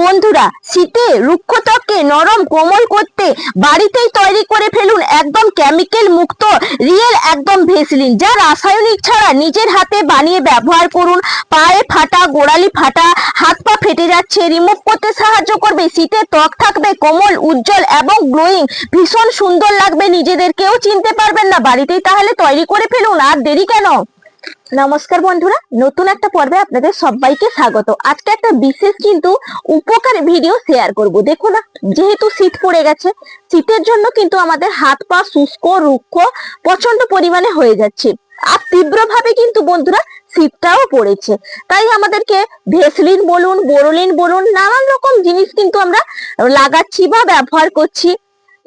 বন্ধুরা, শীতে রুক্ষ ত্বককে নরম কোমল করতে বাড়িতেই তৈরি করে ফেলুন একদম কেমিক্যাল মুক্ত রিয়েল একদম ভেসলিন, যা রাসায়নিক ছাড়া নিজের হাতে বানিয়ে ব্যবহার করুন। পায়ে ফাটা, গোড়ালি ফাটা, হাত পা ফেটে যাচ্ছে রিমুভ করতে সাহায্য করবে, শীতে ত্বক থাকবে কোমল, উজ্জ্বল এবং গ্লোয়িং ভীষণ সুন্দর লাগবে নিজেদের কেউ চিনতে পারবেন না, বাড়িতেই তাহলে তৈরি করে ফেলুন, আর দেরি কেন? নমস্কার বন্ধুরা, নতুন একটা পর্বে আপনাদের সবাইকে স্বাগত। আজকে একটা বিশেষ কিন্তু উপকারী ভিডিও শেয়ার করব। দেখুন না, যেহেতু শীত পড়ে গেছে, শীতের জন্য কিন্তু আমাদের হাত পা শুষ্ক, রুক্ষ প্রচণ্ড পরিমাণে হয়ে যাচ্ছে। আর তীব্রভাবে কিন্তু বন্ধুরা শীতটাও পড়েছে। তাই আমাদেরকে ভেসলিন বলুন বোরোলিন বলুন, নানান রকম জিনিস কিন্তু আমরা লাগাচ্ছি বা ব্যবহার করছি।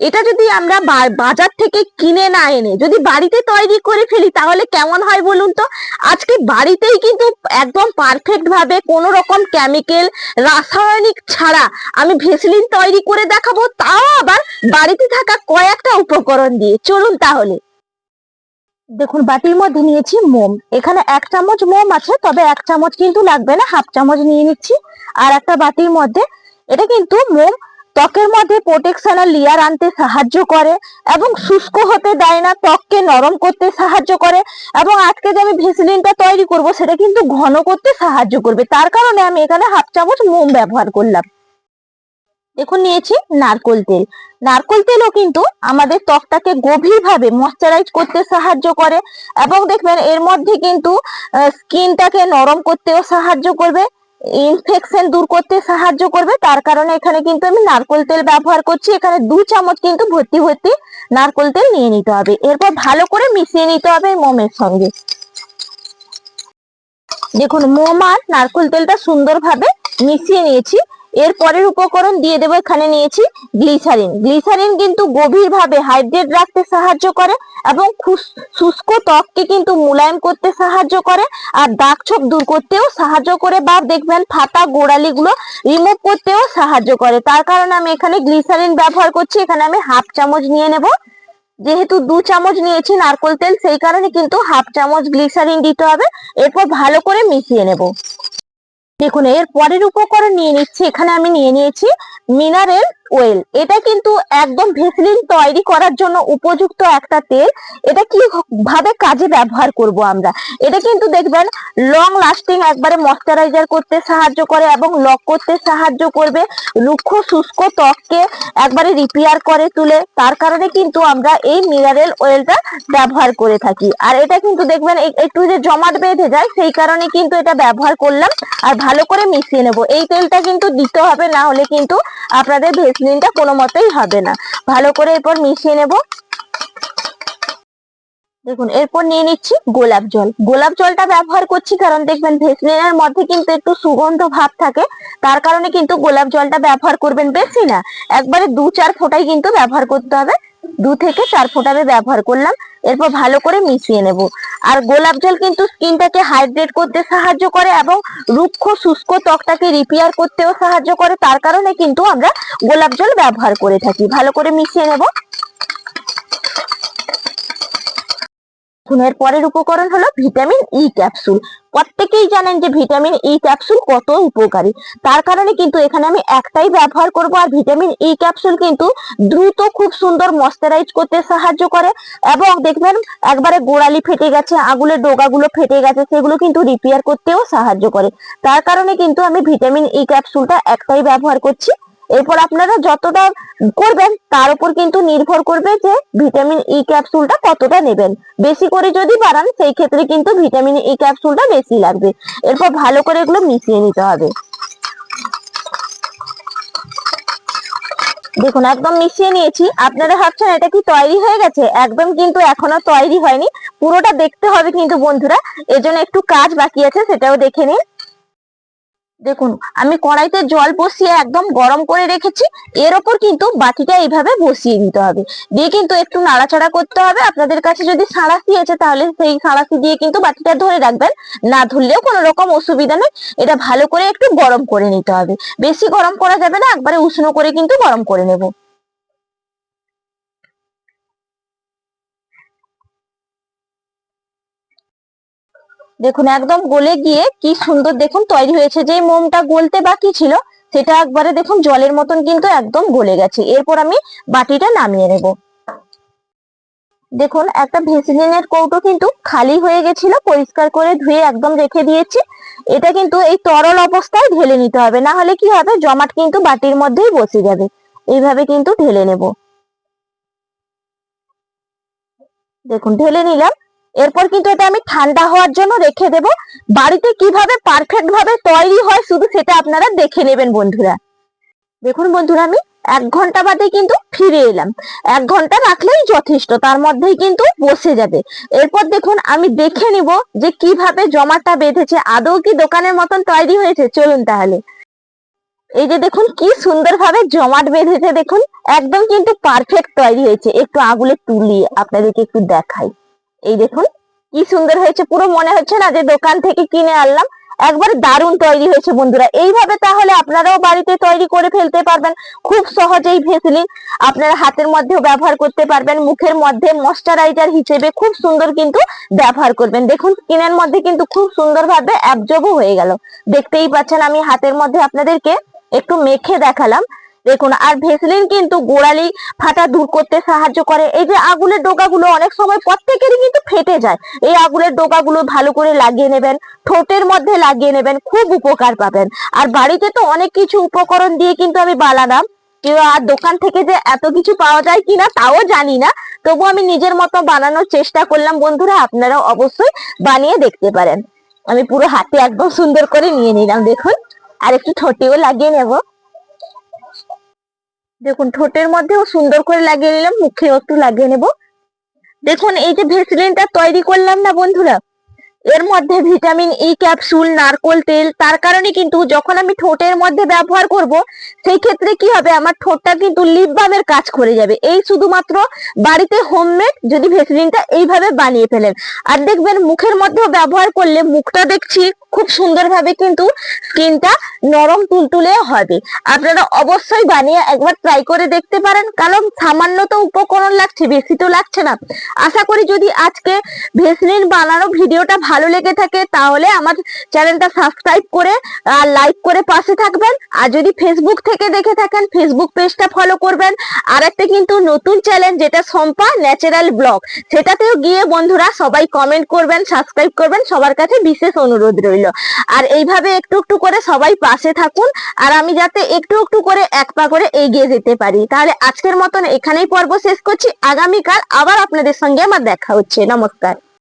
এটা যদি আমরা বাজার থেকে কিনে না এনে যদি বাড়িতে তৈরি করে ফেলি, তাহলে কেমন হয় বলুন তো? আজকে বাড়িতেই কিন্তু একদম পারফেক্ট ভাবে কোনো রকম কেমিক্যাল রাসায়নিক ছাড়া আমি ভেসলিন তৈরি করে দেখাবো, তাও আবার বাড়িতে থাকা কয়েকটা উপকরণ দিয়ে। চলুন তাহলে। দেখুন, বাটির মধ্যে নিয়েছি মোম। এখানে এক চামচ মোম আছে, তবে এক চামচ কিন্তু লাগবে না, হাফ চামচ নিয়ে নিচ্ছি। আর একটা বাটির মধ্যে, এটা কিন্তু মোম ত্বকের মধ্যে প্রোটেকশনাল লেয়ার আনতে সাহায্য করে এবং শুষ্ক হতে দেয় না, ত্বককে নরম করতে সাহায্য করে এবং আজকে যে আমি ভেসলিনটা তৈরি করব, সেটা কিন্তু ঘন করতে সাহায্য করবে। তার কারণে আমি এখানে হাফ চামচ মোম ব্যবহার করলাম। দেখুন, নিয়েছি নারকোল তেল। নারকোল তেলও কিন্তু আমাদের ত্বকটাকে গভীরভাবে ময়শ্চারাইজ করতে সাহায্য করে এবং দেখবেন এর মধ্যে কিন্তু স্কিনটাকে নরম করতেও সাহায্য করবে। ইনফেকশন দূর করতে সাহায্য করবে। তার কারণে এখানে কিন্তু আমি নারকোল তেল ব্যবহার করছি। এখানে দু চামচ কিন্তু ভর্তি ভর্তি নারকোল তেল নিয়ে নিতে হবে। এরপর ভালো করে মিশিয়ে নিতে হবে মোমের সঙ্গে। দেখুন, মোম আর নারকোল তেলটা সুন্দরভাবে মিশিয়ে নিয়েছি। এর পরের উপকরণ দিয়ে দেবো, এখানে নিয়েছি গ্লিসারিন। গ্লিসারিন কিন্তু গভীরভাবে হাইড্রেট রাখতে সাহায্য করে এবং শুষ্ক ত্বককে কিন্তু মোলায়েম করতে সাহায্য করে আর দাগ ছোপ দূর করতেও সাহায্য করে বা দেখবেন ফাটা গোড়ালি গুলো রিমুভ করতেও সাহায্য করে। তার কারণে আমি এখানে গ্লিসারিন ব্যবহার করছি, এখানে আমি হাফ চামচ নিয়ে নেব। যেহেতু দু চামচ নিয়েছি নারকোল তেল, সেই কারণে কিন্তু হাফ চামচ গ্লিসারিন দিতে হবে। এরপর ভালো করে মিশিয়ে নেব। দেখুন এর পরের উপকরণ নিয়ে নিচ্ছি। এখানে আমি নিয়ে নিয়েছি মিনারেল অয়েল এটা কিন্তু একদম ভেসলিন তৈরি করার জন্য উপযুক্ত একটা তেল। এটা কি ভাবে কাজে ব্যবহার করব আমরা? এটা কিন্তু দেখবেন লং লাস্টিং একবারে ময়শ্চারাইজার করতে সাহায্য করে এবং লক করতে সাহায্য করবে। রুক্ষ, শুষ্ক ত্বককে একবারে রিপেয়ার করে তুলে। তার কারণে কিন্তু আমরা এই মিনারেল ওয়েলটা ব্যবহার করে থাকি। আর এটা কিন্তু দেখবেন একটু যে জমাট বেঁধে যায়, সেই কারণে কিন্তু এটা ব্যবহার করলাম। আর ভালো করে মিশিয়ে নেব। এই তেলটা কিন্তু দিতে হবে, না হলে কিন্তু আপনাদের ভেসলিনটা কোনো মতেই হবে না। ভালো করে এরপর মিশিয়ে নেব। দেখুন, এরপর নিয়ে নিচ্ছি গোলাপ জল। গোলাপ জলটা ব্যবহার করছি কারণ দেখবেন ভেসলিনের মধ্যে কিন্তু একটু সুগন্ধ ভাব থাকে। তার কারণে কিন্তু গোলাপ জলটা ব্যবহার করবেন বেশি না। একবারে দু চার ফোঁটাই কিন্তু ব্যবহার করতে হবে। দু থেকে চার ফোঁটা আমি ব্যবহার করলাম, এরপর ভালো করে মিশিয়ে নেব। আর গোলাপ জল কিন্তু স্কিনটাকে হাইড্রেট করতে সাহায্য করে এবং রুক্ষ, শুষ্ক ত্বকটাকে রিপেয়ার করতেও সাহায্য করে। তার কারণে কিন্তু আমরা গোলাপ জল ব্যবহার করে থাকি। ভালো করে মিশিয়ে নেব। এর পরের উপকরণ হলো ভিটামিন ই ক্যাপসুল প্রত্যেকেই জানেন যে ভিটামিন ই ক্যাপসুল কত উপকারী। তার কারণে কিন্তু এখানে আমি একটাই ব্যবহার করব, আর ভিটামিন ই ক্যাপসুল কিন্তু দ্রুত খুব সুন্দর ময়শ্চারাইজ করতে সাহায্য করে। এবং দেখবেন, একবারে গোড়ালি ফেটে গেছে আগুলের ডোগাগুলো ফেটে গেছে, সেগুলো কিন্তু রিপেয়ার করতেও সাহায্য করে। তার কারণে কিন্তু আমি ভিটামিন ই ক্যাপসুলটা একটাই ব্যবহার করছি। এরপর আপনারা যতটা করবেন, তার উপর কিন্তু নির্ভর করবে যে ভিটামিন ই ক্যাপসুলটা কতটা নেবেন। বেশি করে যদি বাড়ান, সেই ক্ষেত্রে কিন্তু ভিটামিন ই ক্যাপসুলটা বেশি লাগবে। এরপর ভালো করে এগুলো মিশিয়ে নিতে হবে। দেখুন, একদম মিশিয়ে নিয়েছি। আপনারা ভাবছেন এটা কি তৈরি হয়ে গেছে? একদম কিন্তু এখনও তৈরি হয়নি। পুরোটা দেখতে হবে কিন্তু বন্ধুরা। এজন্য একটু কাজ বাকি আছে, সেটাও দেখে নিন। দেখুন, আমি কড়াইতে জল বসিয়ে একদম গরম করে রেখেছি। এর ওপর কিন্তু বাটিটা এইভাবে বসিয়ে দিতে হবে। দিয়ে কিন্তু একটু নাড়াচাড়া করতে হবে। আপনাদের কাছে যদি সাঁড়াশি আছে, তাহলে সেই সাঁড়াশি দিয়ে কিন্তু বাটিটা ধরে রাখবেন। না ধরলেও কোনো রকম অসুবিধা নেই। এটা ভালো করে একটু গরম করে নিতে হবে। বেশি গরম করা যাবে না, একবারে উষ্ণ করে কিন্তু গরম করে নেব। দেখুন, একদম গলে গিয়ে কি সুন্দর দেখুন তৈরি হয়েছে। যে মোমটা গলতে বাকি ছিল, সেটা একবারে দেখুন জলের মতন কিন্তু একদম গলে গেছে। এরপর আমি বাটিটা নামিয়ে নেব। দেখুন, একটা ভেসলিনের কৌটো কিন্তু খালি হয়ে গেছিল, পরিষ্কার করে ধুয়ে একদম রেখে দিয়েছি। এটা কিন্তু এই তরল অবস্থায় ঢেলে নিতে হবে, না হলে কি হবে, জমাট কিন্তু বাটির মধ্যেই বসে যাবে। এইভাবে কিন্তু ঢেলে নেব। দেখুন, ঢেলে নিলাম। এরপর কিন্তু এটা আমি ঠান্ডা হওয়ার জন্য রেখে দেব। বাড়িতে কীভাবে পারফেক্ট ভাবে তৈরি হয় শুধু সেটা আপনারা দেখে নেবেন বন্ধুরা। দেখুন বন্ধুরা, আমি এক ঘণ্টা বাদে কিন্তু ফিরে এলাম। এক ঘণ্টা রাখলেই যথেষ্ট, তার মধ্যেই কিন্তু বসে যাবে। এরপর দেখুন, আমি দেখে নিব যে কীভাবে জমাটা বেঁধেছে। আদৌ কি দোকানের মতন তৈরি হয়েছে? চলুন তাহলে। এই যে দেখুন, কি সুন্দরভাবে জমাট বেঁধেছে দেখুন। একদম কিন্তু পারফেক্ট তৈরি হয়েছে। একটু আগুলে তুলিয়ে আপনাদেরকে একটু দেখাই। এই দেখুন, কি সুন্দর হয়েছে। পুরো মনে হচ্ছে না যে দোকান থেকে কিনে আনলাম। একবার দারুণ তৈরি হয়েছে বন্ধুরা। এইভাবে তাহলে আপনারাও বাড়িতে তৈরি করে ফেলতে পারবেন। খুব সহজেই ভেসলিন আপনারা হাতের মধ্যেও ব্যবহার করতে পারবেন। মুখের মধ্যে ময়শ্চারাইজার হিসেবে খুব সুন্দর কিন্তু ব্যবহার করবেন। দেখুন, স্কিনের মধ্যে কিন্তু খুব সুন্দরভাবে অ্যাবজর্বও হয়ে গেল। দেখতেই পাচ্ছেন, আমি হাতের মধ্যে আপনাদেরকে একটু মেখে দেখালাম। দেখুন, আর ভেসলিন কিন্তু গোড়ালি ফাটা দূর করতে সাহায্য করে। এই যে আগুনের ডোকাগুলো অনেক সময় প্রত্যেকেরই কিন্তু ফেটে যায়। এই আগুনের ডোকাগুলো ভালো করে লাগিয়ে নেবেন, ঠোঁটের মধ্যে লাগিয়ে নেবেন, খুব উপকার পাবেন। আর বাড়িতে তো অনেক কিছু উপকরণ দিয়ে কিন্তু আমি বানালাম। কেউ আর দোকান থেকে যে এত কিছু পাওয়া যায় কিনা তাও জানি না। তবু আমি নিজের মতো বানানোর চেষ্টা করলাম। বন্ধুরা আপনারা অবশ্যই বানিয়ে দেখতে পারেন। আমি পুরো হাতে একদম সুন্দর করে নিয়ে নিলাম, দেখুন। আর একটু ঠোঁটেও লাগিয়ে নেব। দেখুন, ঠোঁটের মধ্যেও সুন্দর করে লাগিয়ে নিলাম, মুখেও একটু লাগিয়ে নেব। দেখুন, এই যে ভেসলিনটা তৈরি করলাম না বন্ধুরা, এর মধ্যে ভিটামিন ই ক্যাপসুল, নারকোল তেল, তার কারণে কিন্তু যখন আমি ঠোঁটের মধ্যে ব্যবহার করব, সেই ক্ষেত্রে কি হবে, আমার ঠোঁটটা কিন্তু লিপ বামের কাজ করে যাবে। এই শুধুমাত্র বাড়িতে হোমমেড যদি ভেসলিনটা এইভাবে বানিয়ে ফেলেন। আর দেখবেন, মুখের মধ্যেও ব্যবহার করলে মুখটা দেখছি খুব সুন্দরভাবে কিন্তু স্কিনটা নরম তুলতুলে হবে। আপনারা অবশ্যই বানিয়ে একবার ট্রাই করে দেখতে পারেন, কারণ সামান্য তো উপকরণ লাগছে, বেশি তো লাগছে না। আশা করি যদি আজকে ভেসলিন বানানো ভিডিওটা ভালো লেগে থাকে, তাহলে আমার চ্যানেলটা সাবস্ক্রাইব করে, আর লাইক করে পাশে থাকবেন। আর যদি ফেসবুক থেকে দেখে থাকেন ফেসবুক পেজটা ফলো করবেন। আর একটা কিন্তু নতুন চ্যানেল যেটা সম্পা ন্যাচারাল ব্লগ সেটাতেও গিয়ে বন্ধুরা সবাই কমেন্ট করবেন সাবস্ক্রাইব করবেন। সবার কাছে বিশেষ অনুরোধ রইল আর এইভাবে একটু একটু করে সবাই পাশে থাকুন আর আমি যাতে একটু একটু করে এক পা করে এগিয়ে যেতে পারি। তাহলে আজকের মতন এখানেই পর্ব শেষ করছি। আগামীকাল আবার আপনাদের সঙ্গে আমার দেখা হচ্ছে। নমস্কার।